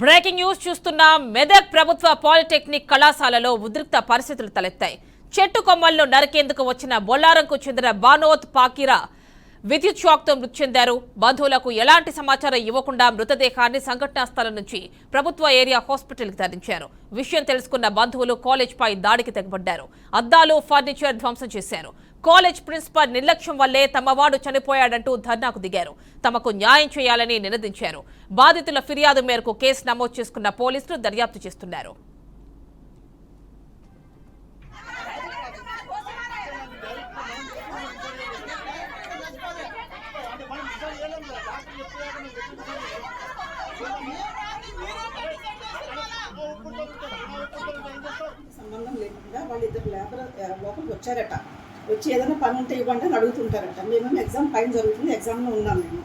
Breaking news చూస్తున్న మెదక్ ప్రభుత్వ polytechnic కళాశాలలో ఉద్రిక్త పరిస్థితులు తలెత్తాయి. చెట్టు కొమ్మలను నరికేందుకు వచ్చిన బొల్లారంకు చెందిన బానోత్ పాకిరా విద్యుత్ షాక్తో మృతి చెందారు. బంధువులకు ఎలాంటి సమాచారం ఇవ్వకుండా మృతదేహాన్ని సంఘటనా స్థలం నుంచి ప్రభుత్వ ఏరియా హాస్పిటల్కి తరలించారు. విషయం తెలుసుకున్న బంధువులు కాలేజ్పై దాడికి తెగబడ్డారు. అద్దాలు ఫర్నిచర్ ధ్వంసం చేశారు. కాలేజ్ ప్రిన్సిపల్ నిర్లక్ష్యం వల్లే తమవాడు చనిపోయాడంటూ ధర్నాకు దిగారు. తమకు న్యాయం చేయాలని నినదించారు. బాధితుల ఫిర్యాదు మేరకు కేసు నమోదు చేసుకున్న పోలీసులు దర్యాప్తు చేస్తున్నారు. సంబంధం లేకుండా వాళ్ళిద్దరు లేబర్ లోపలికి వచ్చారట. వచ్చి ఏదైనా పని ఉంటే ఇవ్వండి అని అడుగుతుంటారట. మేమేమో ఎగ్జామ్ పైన జరుగుతుంది ఎగ్జామ్లో ఉన్నాం మేము.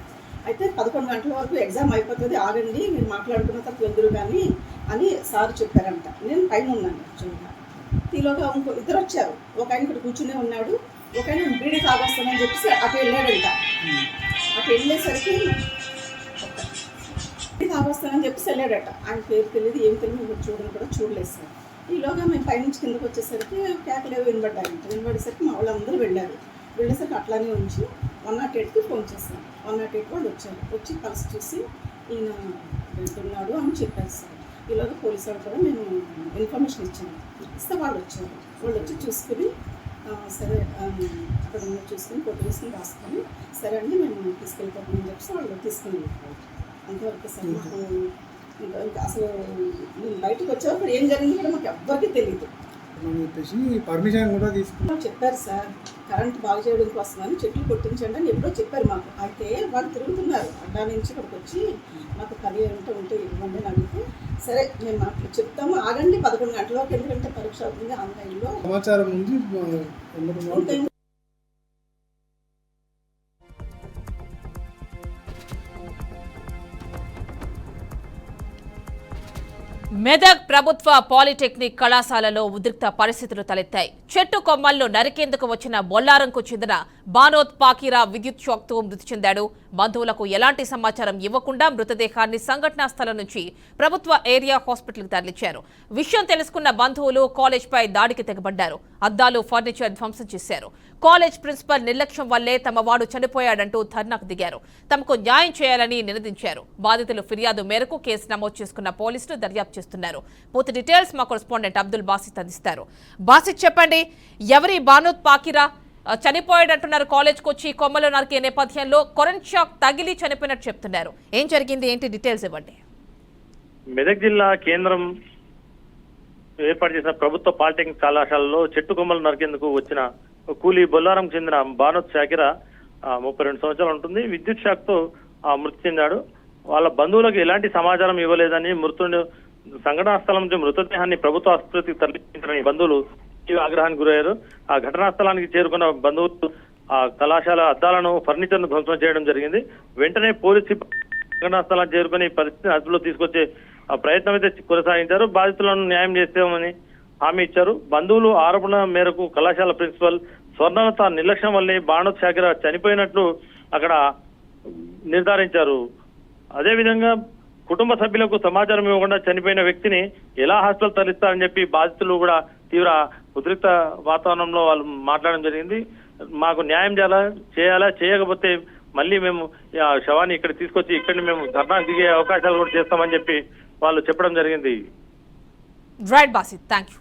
అయితే పదకొండు గంటల వరకు ఎగ్జామ్ అయిపోతుంది ఆగండి మీరు మాట్లాడుకున్న తర్వాత వెళ్దురు కానీ అని సార్ చెప్పారంట. నేను పైన ఉన్నాను యాక్చువల్గా. ఈలోగా ఇంకో ఇద్దరు వచ్చారు. ఒక ఆయన ఇక్కడ కూర్చునే ఉన్నాడు ఒక ఆయన బీడీ తాగొస్తానని చెప్పేసి అటు వెళ్ళాడంట. అటు వెళ్ళేసరికి తాగొస్తానని చెప్పేసి వెళ్ళాడట. ఆయన పేరు తెలియదు ఏం తెలియదు చూడని కూడా చూడలేదు సార్. ఈలోగా మేము పైనుంచి కిందకు వచ్చేసరికి కేకలేవు వినబడ్డాయంట వినబడేసరికి మా వాళ్ళందరూ వెళ్ళారు. వెళ్ళేసరికి అట్లానే ఉంచి వన్ నాట్ ఎయిట్కి ఫోన్ చేశాను వన్ నాట్ ఎయిట్ వాళ్ళు వచ్చారు. వచ్చి కలిసి చూసి ఈయన వెళ్తున్నాడు అని చెప్పారు సార్. ఈలోగా పోలీసు వాళ్ళు కూడా మేము ఇన్ఫర్మేషన్ ఇచ్చాము. ఇస్తే వాళ్ళు వచ్చారు. వాళ్ళు వచ్చి చూసుకుని సరే అక్కడ ఉన్న చూసుకుని ఫోటో తీసుకుని రాసుకొని సరే అండి మేము తీసుకెళ్ళిపోతామని చెప్పేసి వాళ్ళు తీసుకుని వెళ్ళిపోయారు అంతవరకు సార్ మాకు ఇంకా అసలు బయటకు వచ్చేటప్పుడు ఏం జరిగింది కూడా మాకు ఎవ్వరికీ తెలియదు పర్మిషన్ కూడా తీసుకున్నాం చెప్పారు సార్ కరెంట్ బాగు చేయడం కోసం అని చెట్లు కొట్టించండి అని ఎప్పుడో చెప్పారు మాకు. అయితే వాళ్ళు తిరుగుతున్నారు. అడ్డా నుంచి ఇక్కడికి వచ్చి మాకు పది గంట ఉంటే ఇవ్వండి అని అడిగితే సరే మేము మాకు చెప్తాము. ఆగండి పదకొండు గంటలకు ఎందుకంటే పరీక్ష అవుతుంది ఆన్లైన్లో. సమాచారం ఉంది మెదక్ ప్రభుత్వ పాలిటెక్నిక్ కళాశాలలో ఉద్రిక్త పరిస్థితులు తలెత్తాయి. చెట్టు కొమ్మలను నరికేందుకు వచ్చిన బొల్లారంకు చెందిన బానోత్ పాకీరా విద్యుత్ షాక్తో మృతి చెందాడు. బంధువులకు ఎలాంటి సమాచారం ఇవ్వకుండా మృతదేహాన్ని సంఘటనా స్థలం నుంచి ప్రభుత్వ ఏరియా హాస్పిటల్కి తరలించారు. విషయం తెలుసుకున్న బంధువులు కాలేజ్పై దాడికి తెగబడ్డారు. అద్దాలు ఫర్నిచర్ ధ్వంసం చేశారు. కాలేజ్ ప్రిన్సిపల్ నిర్లక్ష్యం వల్లే తమ వాడు చనిపోయాడంటూ ధర్నాకు దిగారు. తమకు న్యాయం చేయాలని నినదించారు. బాధితులు ఫిర్యాదు మేరకు కేసు నమోదు చేసుకున్న పోలీసులు దర్యాప్తు చేస్తున్నారు. పూర్తి డీటెయిల్స్ మా కొరెస్పాండెంట్ అబ్దుల్ బాసిత్ అందిస్తారు. బాసిత్ చెప్పండి ఎవరి బానోత్ పాకిరా చనిపోయాడంటున్నారు కాలేజ్కి వచ్చి కొమ్మలు నరికే నేపథ్యంలో కరెంట్ షాక్ తగిలి చనిపోయినట్టు చెప్తున్నారు. ఏం జరిగింది? ఏంటి డీటెయిల్స్ ఇవ్వండి. మెదక్ జిల్లా కేంద్రం ఏర్పాటు చేసిన ప్రభుత్వ పాలిటెక్నిక్ కళాశాలలో చెట్టు కొమ్మలు నరికేందుకు వచ్చిన కూలీ బొల్లారం చెందిన బానోత్ షాకిరా ఆ, ముప్పై రెండు సంవత్సరాలు ఉంటుంది. విద్యుత్ శాఖతో ఆ, మృతి చెందాడు. వాళ్ళ బంధువులకు ఎలాంటి సమాచారం ఇవ్వలేదని మృతుడు సంఘటనా స్థలం నుంచి మృతదేహాన్ని ప్రభుత్వ ఆసుపత్రికి తరలించారని బంధువులు ఆగ్రహానికి గురయ్యారు. ఆ ఘటనా స్థలానికి చేరుకున్న బంధువులు ఆ కళాశాల అద్దాలను ఫర్నిచర్ను ధ్వంసం చేయడం జరిగింది. వెంటనే పోలీసు ఘటనా స్థలానికి చేరుకుని పరిస్థితిని అదుపులో తీసుకొచ్చే ప్రయత్నం అయితే కొనసాగించారు. బాధితులను న్యాయం చేస్తామని హామీ ఇచ్చారు. బంధువులు ఆరోపణ మేరకు కళాశాల ప్రిన్సిపల్ స్వర్ణలత నిర్లక్ష్యం వల్లే బాణోత్ శాఖర చనిపోయినట్లు అక్కడ నిర్ధారించారు. అదేవిధంగా కుటుంబ సభ్యులకు సమాచారం ఇవ్వకుండా చనిపోయిన వ్యక్తిని ఎలా హాస్పిటల్ తరలిస్తారని చెప్పి బాధితులు కూడా తీవ్ర ఉద్రిక్త వాతావరణంలో వాళ్ళు మాట్లాడడం జరిగింది. మాకు న్యాయం చేయాలా చేయాలా చేయకపోతే మళ్ళీ మేము ఆ శవాన్ని ఇక్కడ తీసుకొచ్చి ఇక్కడ మేము ధర్నా దిగే అవకాశాలు కూడా చేస్తామని చెప్పి వాళ్ళు చెప్పడం జరిగింది. Right Basit thank you